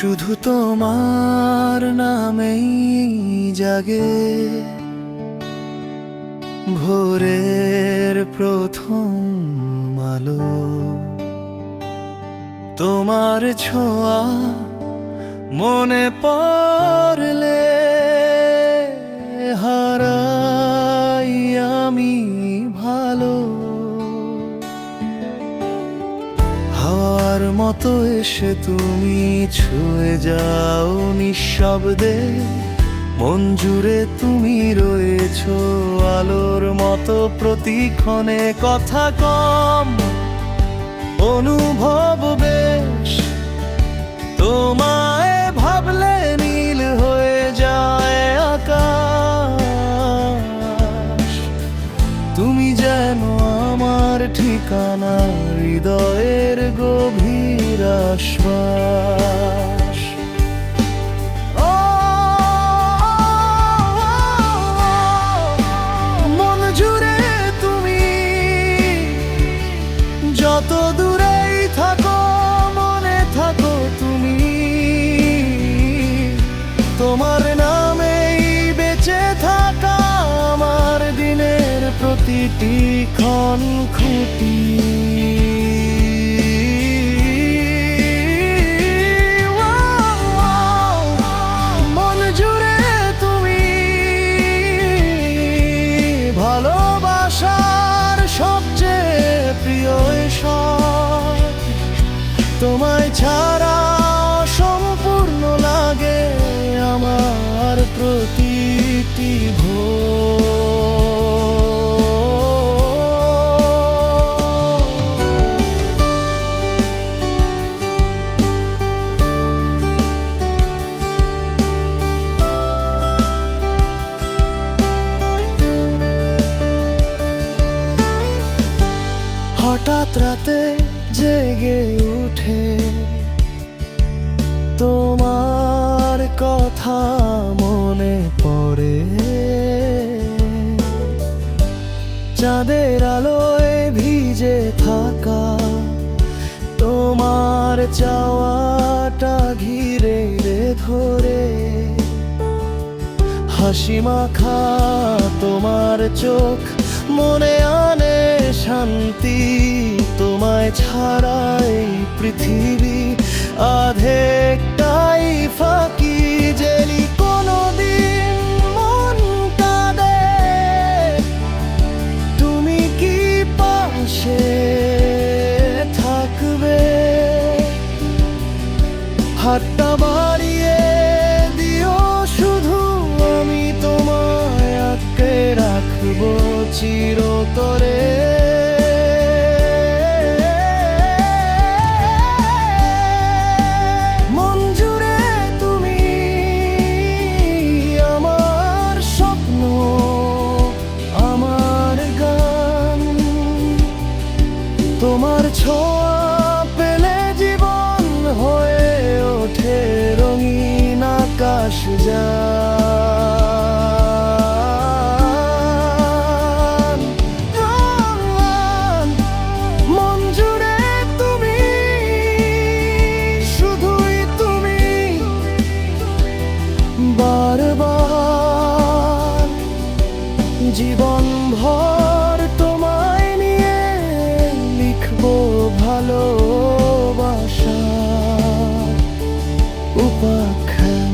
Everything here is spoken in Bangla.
শুধু তোমার নামেই জাগে। ভোরের প্রথম আলো। তোমার ছোঁয়া মনে পড়লে মতো এসে তুমি ছুঁয়ে যাও নিঃশব্দে। মন জুড়ে তুমি রয়েছ আলোর মতো প্রতিক্ষণে কথা কম। অনুভব বেশ তোমায় যেন আমার ঠিকানা হৃদয়ের গভীর তুমি যত দূরেই থাকো মনে থাকো তুমি। তোমার নামেই প্রতিটি ক্ষণ খুঁটি। মন জুড়ে তুমি ভালোবাসার সবচেয়ে প্রিয় তোমায় ছাড়া হঠাৎ রাতে জেগে উঠে তোমার কথা মনে পড়ে। চাঁদের আলোয় ভিজে থাকা তোমার চাওয়াটা ঘিরে রে ধরে। হাসি মাখা তোমার চোখ মনে আনে শান্তি। ছাড়াই পৃথিবী আধেকটাই কোনোদিন তুমি কি পাশে থাকবে? হাতটা বাড়িয়ে দিও, শুধু আমি তোমায় আঁকড়ে রাখব চিরতরে। 不过可